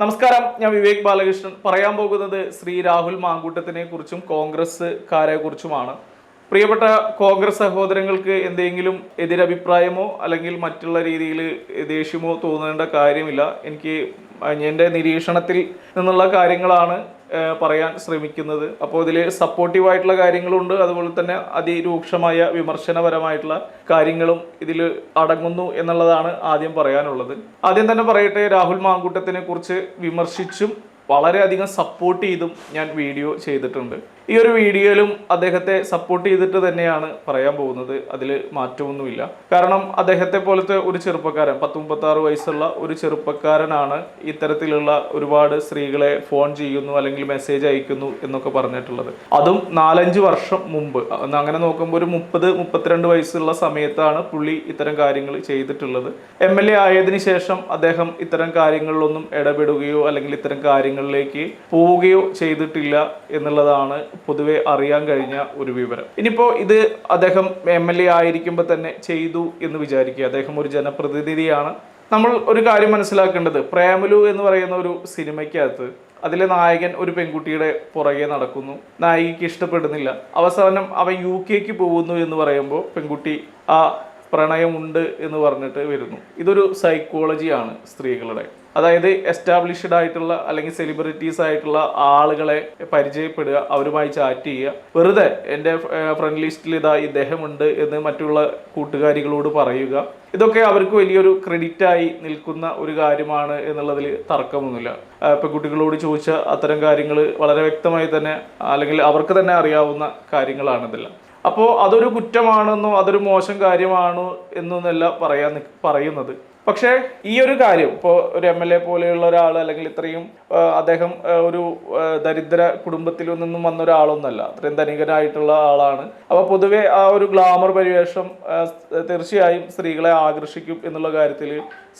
നമസ്കാരം ഞാൻ വിവേക് ബാലകൃഷ്ണൻ. പറയാൻ പോകുന്നത് ശ്രീ രാഹുൽ മാങ്കൂട്ടത്തിനെ കുറിച്ചും കോൺഗ്രസ് കോൺഗ്രസ്സുകാരെ കുറിച്ചുമാണ്. പ്രിയപ്പെട്ട കോൺഗ്രസ് സഹോദരങ്ങൾക്ക് എന്തെങ്കിലും എതിരഭിപ്രായമോ അല്ലെങ്കിൽ മറ്റുള്ള രീതിയിൽ ദേഷ്യമോ തോന്നേണ്ട കാര്യമില്ല. എനിക്ക് എന്റെ നിരീക്ഷണത്തിൽ നിന്നുള്ള കാര്യങ്ങളാണ് പറയാൻ ശ്രമിക്കുന്നത്. അപ്പോൾ ഇതിൽ സപ്പോർട്ടീവായിട്ടുള്ള കാര്യങ്ങളുണ്ട്. അതുപോലെ തന്നെ അതിരൂക്ഷമായ വിമർശനപരമായിട്ടുള്ള കാര്യങ്ങളും ഇതിൽ അടങ്ങുന്നു എന്നുള്ളതാണ് ആദ്യം പറയാനുള്ളത്. ആദ്യം തന്നെ പറയട്ടെ രാഹുൽ മാങ്കൂട്ടത്തിനെ കുറിച്ച് വിമർശിച്ചും വളരെയധികം സപ്പോർട്ട് ചെയ്തും ഞാൻ വീഡിയോ ചെയ്തിട്ടുണ്ട്. ഈ ഒരു വീഡിയോയിലും അദ്ദേഹത്തെ സപ്പോർട്ട് ചെയ്തിട്ട് തന്നെയാണ് പറയാൻ പോകുന്നത്. അതിൽ മാറ്റമൊന്നുമില്ല. കാരണം അദ്ദേഹത്തെ പോലത്തെ ഒരു ചെറുപ്പക്കാരൻ പത്ത് മുപ്പത്താറ് വയസ്സുള്ള ഒരു ചെറുപ്പക്കാരനാണ് ഇത്തരത്തിലുള്ള ഒരുപാട് സ്ത്രീകളെ ഫോൺ ചെയ്യുന്നു അല്ലെങ്കിൽ മെസ്സേജ് അയക്കുന്നു എന്നൊക്കെ പറഞ്ഞിട്ടുള്ളത്. അതും നാലഞ്ച് വർഷം മുമ്പ്. അങ്ങനെ നോക്കുമ്പോൾ ഒരു മുപ്പത് മുപ്പത്തിരണ്ട് വയസ്സുള്ള സമയത്താണ് പുള്ളി ഇത്തരം കാര്യങ്ങൾ ചെയ്തിട്ടുള്ളത്. എം എൽ എ ആയതിനു ശേഷം അദ്ദേഹം ഇത്തരം കാര്യങ്ങളിലൊന്നും ഇടപെടുകയോ അല്ലെങ്കിൽ ഇത്തരം കാര്യങ്ങളിലേക്ക് പോവുകയോ ചെയ്തിട്ടില്ല എന്നുള്ളതാണ് പൊതുവെ അറിയാൻ കഴിഞ്ഞ ഒരു വിവരം. ഇനിയിപ്പോ ഇത് അദ്ദേഹം എം എൽ എ ആയിരിക്കുമ്പോൾ തന്നെ ചെയ്തു എന്ന് വിചാരിക്കുക. അദ്ദേഹം ഒരു ജനപ്രതിനിധിയാണ്. നമ്മൾ ഒരു കാര്യം മനസ്സിലാക്കേണ്ടത്. പ്രേമലു എന്ന് പറയുന്ന ഒരു സിനിമയ്ക്കകത്ത് അതിലെ നായകൻ ഒരു പെൺകുട്ടിയുടെ പുറകെ നടക്കുന്നു. നായികയ്ക്ക് ഇഷ്ടപ്പെടുന്നില്ല. അവസാനം അവൻ യു കെക്ക് പോകുന്നു എന്ന് പറയുമ്പോൾ പെൺകുട്ടി ആ പ്രണയമുണ്ട് എന്ന് പറഞ്ഞിട്ട് വരുന്നു. ഇതൊരു സൈക്കോളജിയാണ് സ്ത്രീകളുടെ. അതായത് എസ്റ്റാബ്ലിഷ്ഡ് ആയിട്ടുള്ള അല്ലെങ്കിൽ സെലിബ്രിറ്റീസ് ആയിട്ടുള്ള ആളുകളെ പരിചയപ്പെടുക അവരുമായി ചാറ്റ് ചെയ്യുക. വെറുതെ എന്റെ ഫ്രണ്ട് ലിസ്റ്റിൽ ഇതാ ഇദ്ദേഹമുണ്ട് എന്ന് മറ്റുള്ള കൂട്ടുകാരികളോട് പറയുക. ഇതൊക്കെ അവർക്ക് വലിയൊരു ക്രെഡിറ്റായി നിൽക്കുന്ന ഒരു കാര്യമാണ് എന്നുള്ളതിൽ തർക്കമൊന്നുമില്ല. പെൺകുട്ടികളോട് ചോദിച്ച അത്തരം കാര്യങ്ങൾ വളരെ വ്യക്തമായി തന്നെ അല്ലെങ്കിൽ അവർക്ക് തന്നെ അറിയാവുന്ന കാര്യങ്ങളാണ് ഇതെല്ലാം അപ്പോൾ അതൊരു കുറ്റമാണെന്നോ അതൊരു മോശം കാര്യമാണോ എന്നൊന്നല്ല പറയാൻ പറയുന്നത്. പക്ഷേ ഈ ഒരു കാര്യം ഇപ്പോൾ ഒരു എം എൽ എ പോലെയുള്ള ഒരാൾ അല്ലെങ്കിൽ ഇത്രയും അദ്ദേഹം ഒരു ദരിദ്ര കുടുംബത്തിൽ നിന്നും വന്ന ഒരാളൊന്നല്ല അത്രയും ധനികനായിട്ടുള്ള ആളാണ്. അപ്പോൾ പൊതുവെ ആ ഒരു ഗ്ലാമർ പരിവേഷം തീർച്ചയായും സ്ത്രീകളെ ആകർഷിക്കും എന്നുള്ള കാര്യത്തിൽ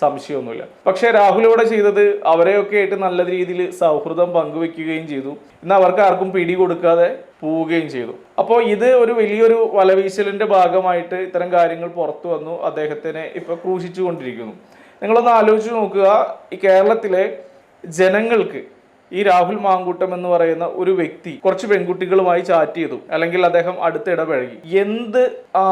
സംശയമൊന്നുമില്ല. പക്ഷേ രാഹുൽ ഇവിടെ ചെയ്തത് അവരെയൊക്കെ ആയിട്ട് നല്ല രീതിയിൽ സൗഹൃദം പങ്കുവെക്കുകയും ചെയ്തു. ഇന്ന് അവർക്ക് ആർക്കും പിടി കൊടുക്കാതെ പോവുകയും ചെയ്തു. അപ്പോൾ ഇത് ഒരു വലിയൊരു വലവീശലിന്റെ ഭാഗമായിട്ട് ഇത്തരം കാര്യങ്ങൾ പുറത്തു വന്നു. അദ്ദേഹത്തിനെ ഇപ്പോൾ ക്രൂശിച്ചു കൊണ്ടിരിക്കുന്നു നിങ്ങളൊന്ന് ആലോചിച്ച് നോക്കുക. ഈ കേരളത്തിലെ ജനങ്ങൾക്ക് ഈ രാഹുൽ മാങ്കൂട്ടം എന്ന് പറയുന്ന ഒരു വ്യക്തി കുറച്ച് പെൺകുട്ടികളുമായി ചാറ്റ് ചെയ്തു. അല്ലെങ്കിൽ അദ്ദേഹം അടുത്തിടപഴകി എന്ത്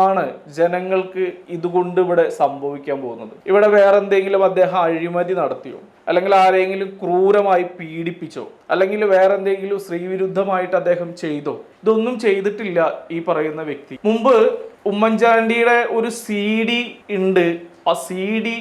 ആണ് ജനങ്ങൾക്ക് ഇതുകൊണ്ട് ഇവിടെ സംഭവിക്കാൻ പോകുന്നത്? ഇവിടെ വേറെന്തെങ്കിലും അദ്ദേഹം അഴിമതി നടത്തിയോ? അല്ലെങ്കിൽ ആരെങ്കിലും ക്രൂരമായി പീഡിപ്പിച്ചോ അല്ലെങ്കിൽ വേറെ എന്തെങ്കിലും സ്ത്രീവിരുദ്ധമായിട്ട് അദ്ദേഹം ചെയ്തോ ഇതൊന്നും ചെയ്തിട്ടില്ല ഈ പറയുന്ന വ്യക്തി. മുമ്പ് ഉമ്മൻചാണ്ടിയുടെ ഒരു സി ഡി ഉണ്ട്. ആ സി ഡി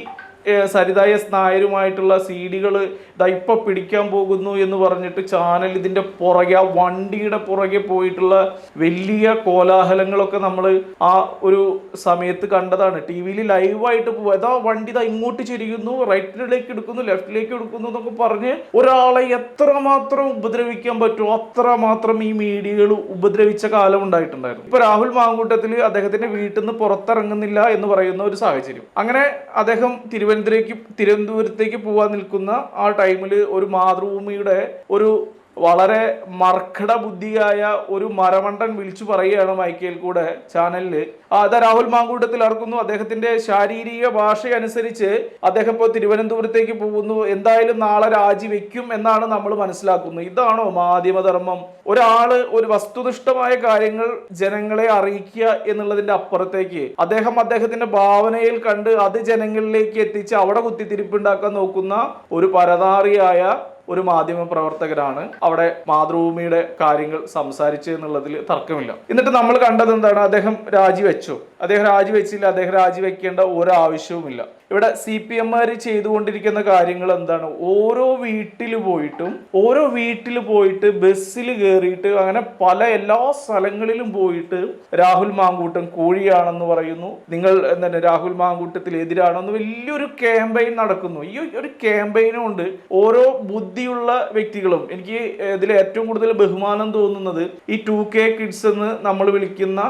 സരിത എസ് നായരുമായിട്ടുള്ള സി ഡികൾ ഇതാ ഇപ്പം പിടിക്കാൻ പോകുന്നു എന്ന് പറഞ്ഞിട്ട് ചാനൽ ഇതിന്റെ പുറകെ ആ വണ്ടിയുടെ പുറകെ പോയിട്ടുള്ള വലിയ കോലാഹലങ്ങളൊക്കെ നമ്മൾ ആ ഒരു സമയത്ത് കണ്ടതാണ്. ടി വിയിൽ ലൈവായിട്ട് പോകുക അതാ വണ്ടി ഇതാ ഇങ്ങോട്ട് ചെരിയുന്നു റൈറ്റിലേക്ക് എടുക്കുന്നു ലെഫ്റ്റിലേക്ക് എടുക്കുന്നു എന്നൊക്കെ പറഞ്ഞ് ഒരാളെ എത്രമാത്രം ഉപദ്രവിക്കാൻ പറ്റുമോ അത്രമാത്രം ഈ മീഡിയകൾ ഉപദ്രവിച്ച കാലം ഉണ്ടായിട്ടുണ്ടായിരുന്നു. ഇപ്പൊ രാഹുൽ മാങ്കൂട്ടത്തിൽ അദ്ദേഹത്തിന്റെ വീട്ടിൽ നിന്ന് പുറത്തിറങ്ങുന്നില്ല എന്ന് പറയുന്ന ഒരു സാഹചര്യം. അങ്ങനെ അദ്ദേഹം തിരുവനന്തപുരത്തേക്ക് തിരുവനന്തപുരത്തേക്ക് പോകാൻ നിൽക്കുന്ന ആ ടൈമിൽ ഒരു മാതൃഭൂമിയുടെ ഒരു വളരെ മർക്കട ബുദ്ധിയായ ഒരു മരമണ്ടൻ വിളിച്ചു പറയുകയാണ് മൈക്കേൽ കൂടെ ചാനലിൽ അത് രാഹുൽ മാങ്കൂട്ടത്തിൽ ഇറക്കുന്നു അദ്ദേഹത്തിന്റെ ശാരീരിക ഭാഷ അനുസരിച്ച് അദ്ദേഹം ഇപ്പോൾ തിരുവനന്തപുരത്തേക്ക് പോകുന്നു. എന്തായാലും നാളെ രാജിവെക്കും എന്നാണ് നമ്മൾ മനസ്സിലാക്കുന്നത്. ഇതാണോ മാധ്യമധർമ്മം? ഒരാൾ ഒരു വസ്തുനിഷ്ഠമായ കാര്യങ്ങൾ ജനങ്ങളെ അറിയിക്കുക എന്നുള്ളതിന്റെ അപ്പുറത്തേക്ക് അദ്ദേഹം അദ്ദേഹത്തിന്റെ ഭാവനയിൽ കണ്ട് അത് ജനങ്ങളിലേക്ക് എത്തിച്ച് അവിടെ കുത്തിത്തിരിപ്പുണ്ടാക്കാൻ നോക്കുന്ന ഒരു പരതാറിയായ ഒരു മാധ്യമ പ്രവർത്തകരാണ് അവിടെ മാതൃഭൂമിയുടെ കാര്യങ്ങൾ സംസാരിച്ചു എന്നുള്ളതിൽ തർക്കമില്ല. എന്നിട്ട് നമ്മൾ കണ്ടത് എന്താണ്? അദ്ദേഹം രാജിവെച്ചു. അദ്ദേഹം രാജിവെച്ചില്ല അദ്ദേഹം രാജിവെക്കേണ്ട ഒരു ആവശ്യവുമില്ല ഇവിടെ സി പി എംമാർ ചെയ്തുകൊണ്ടിരിക്കുന്ന കാര്യങ്ങൾ എന്താണ്? ഓരോ വീട്ടിൽ പോയിട്ടും ഓരോ വീട്ടിൽ പോയിട്ട് ബസ്സിൽ കയറിയിട്ട് അങ്ങനെ പല എല്ലാ സ്ഥലങ്ങളിലും പോയിട്ട് രാഹുൽ മാങ്കൂട്ടം കോഴിയാണെന്ന് പറയുന്നു. നിങ്ങൾ എന്താണ് രാഹുൽ മാങ്കൂട്ടത്തിൽ എതിരാണെന്ന് വലിയൊരു ക്യാമ്പയിൻ നടക്കുന്നു. ഈ ഒരു ക്യാമ്പയിനും ഉണ്ട് ഓരോ ബുദ്ധിയുള്ള വ്യക്തികളും എനിക്ക് ഇതിൽ ഏറ്റവും കൂടുതൽ ബഹുമാനം തോന്നുന്നത് ഈ ടു കെ കിഡ്സ് എന്ന് നമ്മൾ വിളിക്കുന്ന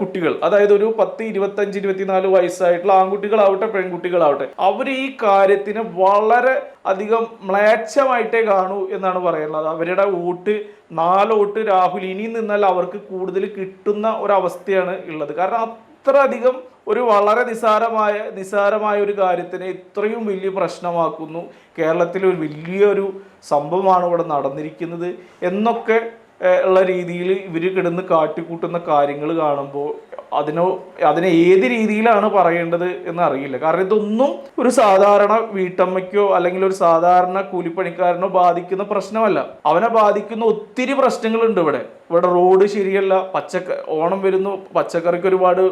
കുട്ടികൾ. അതായത് ഒരു പത്ത് ഇരുപത്തഞ്ച് ഇരുപത്തിനാല് വയസ്സായിട്ടുള്ള ആൺകുട്ടികളാവട്ടെ പെൺകുട്ടികളാവട്ടെ അവർ ഈ കാര്യത്തിന് വളരെ അധികം മ്ലേച്ഛമായിട്ടേ കാണൂ എന്നാണ് പറയുന്നത്. അവരുടെ വോട്ട് നാലോട്ട് രാഹുൽ ഇനി നിന്നാൽ അവർക്ക് കൂടുതൽ കിട്ടുന്ന ഒരവസ്ഥയാണ് ഉള്ളത്. കാരണം അത്ര അധികം ഒരു വളരെ നിസാരമായ നിസാരമായ ഒരു കാര്യത്തിനെ ഇത്രയും വലിയ പ്രശ്നമാക്കുന്നു. കേരളത്തിൽ ഒരു വലിയൊരു സംഭവമാണ് ഇവിടെ നടന്നിരിക്കുന്നത്. എന്നൊക്കെ ഉള്ള രീതിയിൽ ഇവർ കിടന്ന് കാട്ടിക്കൂട്ടുന്ന കാര്യങ്ങൾ കാണുമ്പോൾ അതിനോ അതിനെ ഏത് രീതിയിലാണ് പറയേണ്ടത് എന്ന് അറിയില്ല. കാരണം ഇതൊന്നും ഒരു സാധാരണ വീട്ടമ്മയ്ക്കോ അല്ലെങ്കിൽ ഒരു സാധാരണ കൂലിപ്പണിക്കാരനോ ബാധിക്കുന്ന പ്രശ്നമല്ല. അവനെ ബാധിക്കുന്ന ഒത്തിരി പ്രശ്നങ്ങളുണ്ട് ഇവിടെ. ഇവിടെ റോഡ് ശരിയല്ല പച്ചക്ക ഓണം വരുന്നു പച്ചക്കറിക്ക് ഒരുപാട്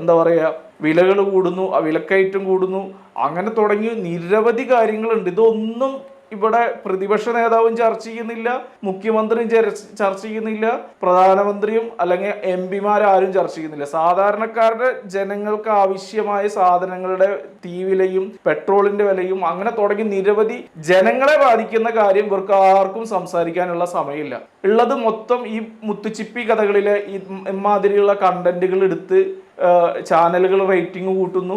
എന്താ പറയുക വിലകൾ കൂടുന്നു വിലക്കയറ്റം കൂടുന്നു. അങ്ങനെ തുടങ്ങി നിരവധി കാര്യങ്ങളുണ്ട്. ഇതൊന്നും ഇവിടെ പ്രതിപക്ഷ നേതാവും ചർച്ച ചെയ്യുന്നില്ല മുഖ്യമന്ത്രിയും ചർച്ച ചെയ്യുന്നില്ല പ്രധാനമന്ത്രിയും അല്ലെങ്കിൽ എം പിമാരും ചർച്ച ചെയ്യുന്നില്ല. സാധാരണക്കാരുടെ ജനങ്ങൾക്ക് ആവശ്യമായ സാധനങ്ങളുടെ തീവിലയും പെട്രോളിന്റെ വിലയും അങ്ങനെ തുടങ്ങി നിരവധി ജനങ്ങളെ ബാധിക്കുന്ന കാര്യം ഇവർക്ക് ആർക്കും സംസാരിക്കാനുള്ള സമയമില്ല. ഉള്ളത് മൊത്തം ഈ മുത്തുച്ചിപ്പി കഥകളിലെ ഈ ഇമാതിരിയുള്ള കണ്ടന്റുകൾ എടുത്ത് ചാനലുകൾ റേറ്റിംഗ് കൂട്ടുന്നു.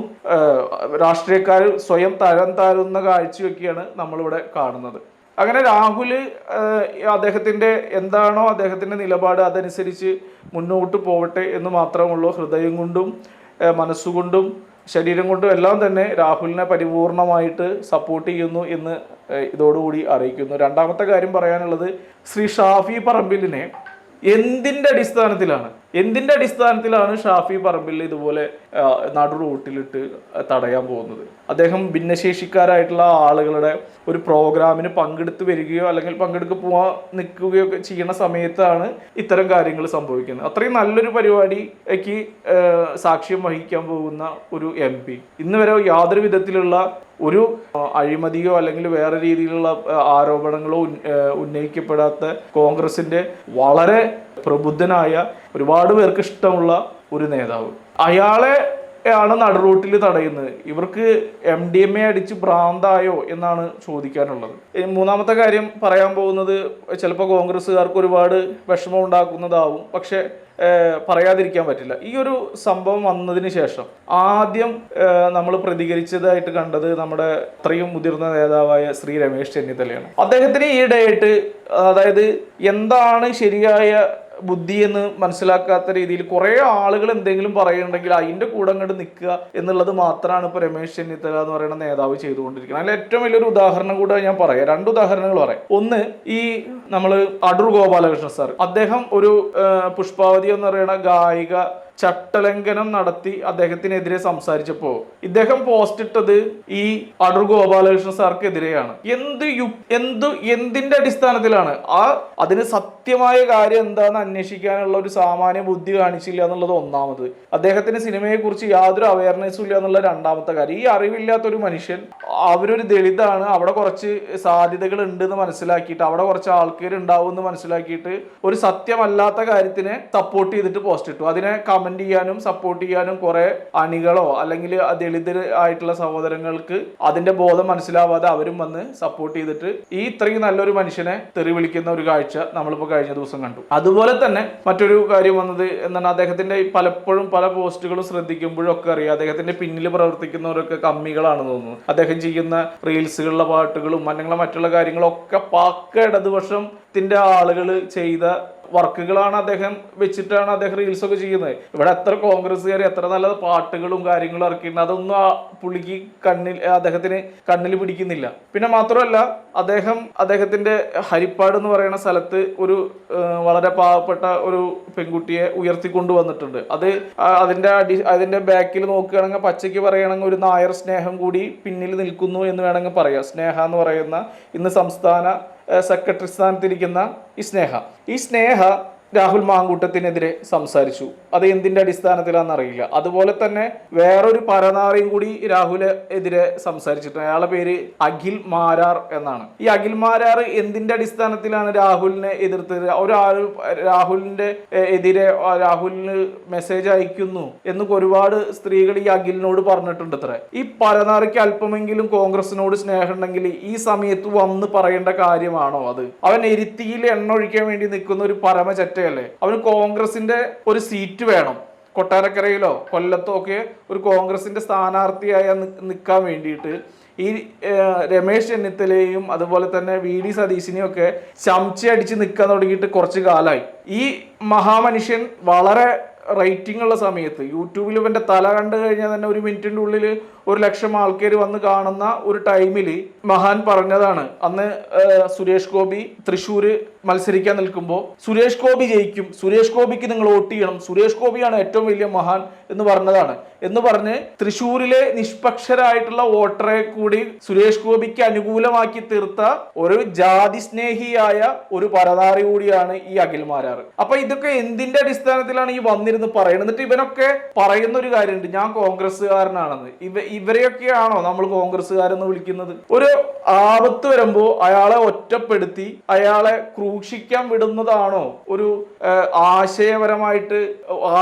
രാഷ്ട്രീയക്കാർ സ്വയം തരം താരുന്ന കാഴ്ചയൊക്കെയാണ് നമ്മളിവിടെ കാണുന്നത്. അങ്ങനെ രാഹുൽ അദ്ദേഹത്തിന്റെ എന്താണോ അദ്ദേഹത്തിന്റെ നിലപാട് അതനുസരിച്ച് മുന്നോട്ട് പോവട്ടെ എന്ന് മാത്രമുള്ളൂ. ഹൃദയം കൊണ്ടും മനസ്സുകൊണ്ടും ശരീരം കൊണ്ടും എല്ലാം തന്നെ രാഹുലിനെ പരിപൂർണമായിട്ട് സപ്പോർട്ട് ചെയ്യുന്നു എന്ന് ഇതോടുകൂടി അറിയിക്കുന്നു. രണ്ടാമത്തെ കാര്യം പറയാനുള്ളത് ശ്രീ ഷാഫി പറമ്പിലിനെ എന്തിന്റെ അടിസ്ഥാനത്തിലാണ് എന്തിന്റെ അടിസ്ഥാനത്തിലാണ് ഷാഫി പറമ്പിൽ ഇതുപോലെ നടു റൂട്ടിലിട്ട് തടയാൻ പോകുന്നത്? അദ്ദേഹം ഭിന്നശേഷിക്കാരായിട്ടുള്ള ആളുകളുടെ ഒരു പ്രോഗ്രാമിന് പങ്കെടുത്ത് വരികയോ അല്ലെങ്കിൽ പങ്കെടുക്ക പോവാ നിൽക്കുകയോ ഒക്കെ ചെയ്യുന്ന സമയത്താണ് ഇത്തരം കാര്യങ്ങൾ സംഭവിക്കുന്നത്. അത്രയും നല്ലൊരു പരിപാടിക്ക് സാക്ഷ്യം വഹിക്കാൻ പോകുന്ന ഒരു എം പി. ഇന്ന് വരെ യാതൊരു വിധത്തിലുള്ള ഒരു അഴിമതിയോ അല്ലെങ്കിൽ വേറെ രീതിയിലുള്ള ആരോപണങ്ങളോ ഉന്ന- ഉന്നയിക്കപ്പെടാത്ത കോൺഗ്രസിന്റെ വളരെ പ്രബുദ്ധനായ ഒരുപാട് പേർക്ക് ഇഷ്ടമുള്ള ഒരു നേതാവ്. അയാളെ ആണ് നടുറൂട്ടിൽ തടയുന്നത്. ഇവർക്ക് എം ഡി എം എ അടിച്ച് ഭ്രാന്തായോ എന്നാണ് ചോദിക്കാനുള്ളത്. മൂന്നാമത്തെ കാര്യം പറയാൻ പോകുന്നത് ചിലപ്പോൾ കോൺഗ്രസ്സുകാർക്ക് ഒരുപാട് വിഷമം ഉണ്ടാക്കുന്നതാവും. പക്ഷേ പറയാതിരിക്കാൻ പറ്റില്ല. ഈ ഒരു സംഭവം വന്നതിന് ശേഷം ആദ്യം നമ്മൾ പ്രതികരിച്ചതായിട്ട് കണ്ടത് നമ്മുടെ അത്രയും മുതിർന്ന നേതാവായ ശ്രീ രമേശ് ചെന്നിത്തലയാണ്. അദ്ദേഹത്തിന് ഈയിടെയായിട്ട് അതായത് എന്താണ് ശരിയായ ബുദ്ധി എന്ന് മനസ്സിലാക്കാത്ത രീതിയിൽ കുറെ ആളുകൾ എന്തെങ്കിലും പറയുന്നുണ്ടെങ്കിൽ അതിന്റെ കൂടെ അങ്ങോട്ട് നിൽക്കുക എന്നുള്ളത് മാത്രമാണ് ഇപ്പൊ രമേശ് ചെന്നിത്തല എന്ന് പറയുന്ന നേതാവ് ചെയ്തുകൊണ്ടിരിക്കുന്നത്. അതിൽ ഏറ്റവും വലിയൊരു ഉദാഹരണം കൂടെ ഞാൻ പറയാം. രണ്ട് ഉദാഹരണങ്ങൾ പറയാം. ഒന്ന് ഈ നമ്മൾ അടൂർ ഗോപാലകൃഷ്ണൻ സാർ. അദ്ദേഹം ഒരു പുഷ്പാവതി എന്ന് പറയുന്ന ഗായിക ചട്ടലംഘനം നടത്തി അദ്ദേഹത്തിനെതിരെ സംസാരിച്ചപ്പോ ഇദ്ദേഹം പോസ്റ്റ് ഇട്ടത് ഈ അടൂർ ഗോപാലകൃഷ്ണൻ സാർക്കെതിരെയാണ്. എന്ത് യു എന്ത് എന്തിന്റെ അടിസ്ഥാനത്തിലാണ്? ആ അതിന് സത്യമായ കാര്യം എന്താണെന്ന് അന്വേഷിക്കാനുള്ള ഒരു സാമാന്യ ബുദ്ധി കാണിച്ചില്ല എന്നുള്ളത് ഒന്നാമത്. അദ്ദേഹത്തിന് സിനിമയെ കുറിച്ച് യാതൊരു അവയർനെസ്സും ഇല്ല എന്നുള്ള രണ്ടാമത്തെ കാര്യം. ഈ അറിവില്ലാത്ത ഒരു മനുഷ്യൻ അവരൊരു ദളിതാണ്. അവിടെ കുറച്ച് സാധ്യതകൾ ഉണ്ട് എന്ന് മനസ്സിലാക്കിയിട്ട് അവിടെ കുറച്ച് ആൾക്കാർ ഉണ്ടാവും എന്ന് മനസ്സിലാക്കിയിട്ട് ഒരു സത്യമല്ലാത്ത കാര്യത്തിനെ സപ്പോർട്ട് ചെയ്തിട്ട് പോസ്റ്റ് ഇട്ടു. അതിനെ കമന്റ് ചെയ്യാനും സപ്പോർട്ട് ചെയ്യാനും കുറെ അണികളോ അല്ലെങ്കിൽ ദളിതർ ആയിട്ടുള്ള സഹോദരങ്ങൾക്ക് അതിന്റെ ബോധം മനസ്സിലാവാതെ അവരും വന്ന് സപ്പോർട്ട് ചെയ്തിട്ട് ഈ ഇത്രയും നല്ലൊരു മനുഷ്യനെ തെറി വിളിക്കുന്ന ഒരു കാഴ്ച നമ്മളിപ്പോൾ കഴിഞ്ഞ ദിവസം കണ്ടു. അതുപോലെ തന്നെ മറ്റൊരു കാര്യം വന്നത് എന്താണ് അദ്ദേഹത്തിന്റെ പലപ്പോഴും പല പോസ്റ്റുകളും ശ്രദ്ധിക്കുമ്പോഴൊക്കെ അറിയാം. അദ്ദേഹത്തിന്റെ പിന്നിൽ പ്രവർത്തിക്കുന്നവരൊക്കെ കമ്മികളാണെന്ന് തോന്നുന്നു. അദ്ദേഹം ചെയ്യുന്ന റീൽസുകളിലെ പാട്ടുകളും അല്ലെങ്കിൽ മറ്റുള്ള കാര്യങ്ങളൊക്കെ പാക്ക ഇടതുപക്ഷത്തിന്റെ ആളുകൾ ചെയ്ത വർക്കുകളാണ് അദ്ദേഹം വെച്ചിട്ടാണ് അദ്ദേഹം റീൽസൊക്കെ ചെയ്യുന്നത്. ഇവിടെ എത്ര കോൺഗ്രസ്സുകാർ എത്ര നല്ല പാട്ടുകളും കാര്യങ്ങളും ഇറക്കിയിട്ടുണ്ട്. അതൊന്നും ആ പുള്ളിക്ക് കണ്ണിൽ അദ്ദേഹത്തിന് കണ്ണിൽ പിടിക്കുന്നില്ല. പിന്നെ മാത്രമല്ല അദ്ദേഹം അദ്ദേഹത്തിന്റെ ഹരിപ്പാട് എന്ന് പറയുന്ന സ്ഥലത്ത് ഒരു വളരെ പാവപ്പെട്ട ഒരു പെൺകുട്ടിയെ ഉയർത്തിക്കൊണ്ടു വന്നിട്ടുണ്ട്. അത് അതിന്റെ അടി അതിന്റെ ബാക്കിൽ നോക്കുകയാണെങ്കിൽ പച്ചയ്ക്ക് പറയുകയാണെങ്കിൽ ഒരു നായർ സ്നേഹം കൂടി പിന്നിൽ നിൽക്കുന്നു എന്ന് വേണമെങ്കിൽ പറയാം. സ്നേഹ എന്ന് പറയുന്ന ഇന്ന് സംസ്ഥാന സെക്രട്ടറി സ്ഥാനത്തിരിക്കുന്ന ഈ സ്നേഹ. ഈ സ്നേഹ രാഹുൽ മാങ്കൂട്ടത്തിനെതിരെ സംസാരിച്ചു. അത് എന്തിന്റെ അടിസ്ഥാനത്തിലാണെന്ന് അറിയില്ല. അതുപോലെ തന്നെ വേറൊരു പരനാറിയും കൂടി രാഹുൽ എതിരെ സംസാരിച്ചിട്ടുണ്ട്. അയാളുടെ പേര് അഖിൽ മാരാർ എന്നാണ്. ഈ അഖിൽ മാരാർ എന്തിന്റെ അടിസ്ഥാനത്തിലാണ് രാഹുലിനെ എതിർത്തത്? ഒരാൾ രാഹുലിന്റെ എതിരെ രാഹുലിന് മെസ്സേജ് അയക്കുന്നു എന്നൊക്കെ ഒരുപാട് സ്ത്രീകൾ ഈ അഖിലിനോട് പറഞ്ഞിട്ടുണ്ട് അത്ര ഈ പരനാറിക്ക് അല്പമെങ്കിലും കോൺഗ്രസിനോട് സ്നേഹം ഉണ്ടെങ്കിൽ ഈ സമയത്ത് വന്ന് പറയേണ്ട കാര്യമാണോ അത്? അവൻ എരുത്തിയിൽ എണ്ണ ഒഴിക്കാൻ വേണ്ടി നിൽക്കുന്ന ഒരു പരമചറ്റയല്ലേ അവന് കോൺഗ്രസിന്റെ ഒരു സീറ്റ് വേണം. കൊട്ടാരക്കരയിലോ കൊല്ലത്തോ ഒക്കെ ഒരു കോൺഗ്രസിന്റെ സ്ഥാനാർത്ഥിയായ നിൽക്കാൻ വേണ്ടിയിട്ട്. ഈ രമേശ് ചെന്നിത്തലയും അതുപോലെ തന്നെ വി ഡി സതീശിനെയും ഒക്കെ ചമച്ചടിച്ച് നിൽക്കാൻ തുടങ്ങിയിട്ട് കുറച്ച് കാലമായി ഈ മഹാമനുഷ്യൻ വളരെ റേറ്റിംഗ് ഉള്ള സമയത്ത് യൂട്യൂബിൽ ഇവന്റെ തല കണ്ടു കഴിഞ്ഞാൽ തന്നെ ഒരു മിനിറ്റിന്റെ ഉള്ളിൽ ഒരു ലക്ഷം ആൾക്കാർ വന്ന് കാണുന്ന ഒരു ടൈമിൽ മഹാൻ പറഞ്ഞതാണ്. അന്ന് സുരേഷ് ഗോപി തൃശ്ശൂര് മത്സരിക്കാൻ നിൽക്കുമ്പോൾ സുരേഷ് ഗോപി ജയിക്കും സുരേഷ് ഗോപിക്ക് നിങ്ങൾ വോട്ട് ചെയ്യണം സുരേഷ് ഗോപിയാണ് ഏറ്റവും വലിയ മഹാൻ എന്ന് പറഞ്ഞതാണ്. എന്ന് പറഞ്ഞ് തൃശ്ശൂരിലെ നിഷ്പക്ഷരായിട്ടുള്ള വോട്ടറെ കൂടി സുരേഷ് ഗോപിക്ക് അനുകൂലമാക്കി തീർത്ത ഒരു ജാതി സ്നേഹിയായ ഒരു പരതാറി കൂടിയാണ് ഈ അഖിൽമാരാർ അപ്പൊ ഇതൊക്കെ എന്തിന്റെ അടിസ്ഥാനത്തിലാണ് ഈ വന്നിരുന്ന് പറയുന്നത് എന്നിട്ട് ഇവനൊക്കെ പറയുന്ന ഒരു കാര്യമുണ്ട്. ഞാൻ കോൺഗ്രസ്സുകാരനാണെന്ന്. ഇവ ഇവരെയൊക്കെയാണോ നമ്മൾ കോൺഗ്രസ്സുകാരെന്ന് വിളിക്കുന്നത്? ഒരു ആപത്ത് വരുമ്പോ അയാളെ ഒറ്റപ്പെടുത്തി അയാളെ ക്രൂശിക്കാൻ വിടുന്നതാണോ? ഒരു ആശയപരമായിട്ട്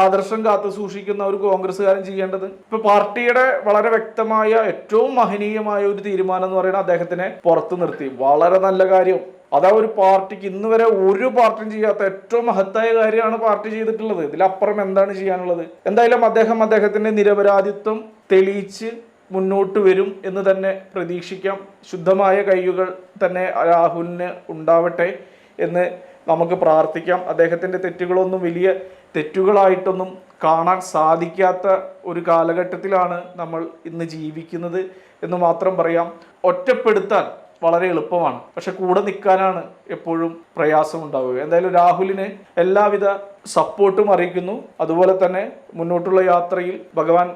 ആദർശം കാത്തു സൂക്ഷിക്കുന്ന ഒരു കോൺഗ്രസ്സുകാരൻ ചെയ്യേണ്ടത്? ഇപ്പൊ പാർട്ടിയുടെ വളരെ വ്യക്തമായ ഏറ്റവും മഹനീയമായ ഒരു തീരുമാനം എന്ന് പറയുന്നത് അദ്ദേഹത്തിനെ പുറത്തു നിർത്തി. വളരെ നല്ല കാര്യം. അതാ ഒരു പാർട്ടിക്ക് ഇന്ന് വരെ ഒരു പാർട്ടിയും ചെയ്യാത്ത ഏറ്റവും മഹത്തായ കാര്യമാണ് പാർട്ടി ചെയ്തിട്ടുള്ളത്. ഇതിലപ്പുറം എന്താണ് ചെയ്യാനുള്ളത്? എന്തായാലും അദ്ദേഹം അദ്ദേഹത്തിന്റെ നിരപരാധിത്വം തെളിയിച്ച് മുന്നോട്ട് വരും എന്ന് തന്നെ പ്രതീക്ഷിക്കാം. ശുദ്ധമായ കൈകൾ തന്നെ രാഹുലിന് ഉണ്ടാവട്ടെ എന്ന് നമുക്ക് പ്രാർത്ഥിക്കാം. അദ്ദേഹത്തിന്റെ തെറ്റുകളൊന്നും വലിയ തെറ്റുകളായിട്ടൊന്നും കാണാൻ സാധിക്കാത്ത ഒരു കാലഘട്ടത്തിലാണ് നമ്മൾ ഇന്ന് ജീവിക്കുന്നത് എന്ന് മാത്രം പറയാം. ഒറ്റപ്പെടുത്താൻ വളരെ എളുപ്പമാണ്. പക്ഷെ കൂടെ നിൽക്കാനാണ് എപ്പോഴും പ്രയാസം ഉണ്ടാവുക. എന്തായാലും രാഹുലിന് എല്ലാവിധ സപ്പോർട്ടും അറിയിക്കുന്നു. അതുപോലെ തന്നെ മുന്നോട്ടുള്ള യാത്രയിൽ ഭഗവാൻ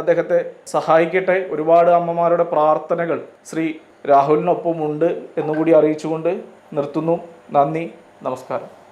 അദ്ദേഹത്തെ സഹായിക്കട്ടെ. ഒരുപാട് അമ്മമാരുടെ പ്രാർത്ഥനകൾ ശ്രീ രാഹുലിനൊപ്പം ഉണ്ട് എന്നുകൂടി അറിയിച്ചുകൊണ്ട് നിർത്തുന്നു. നന്ദി. നമസ്കാരം.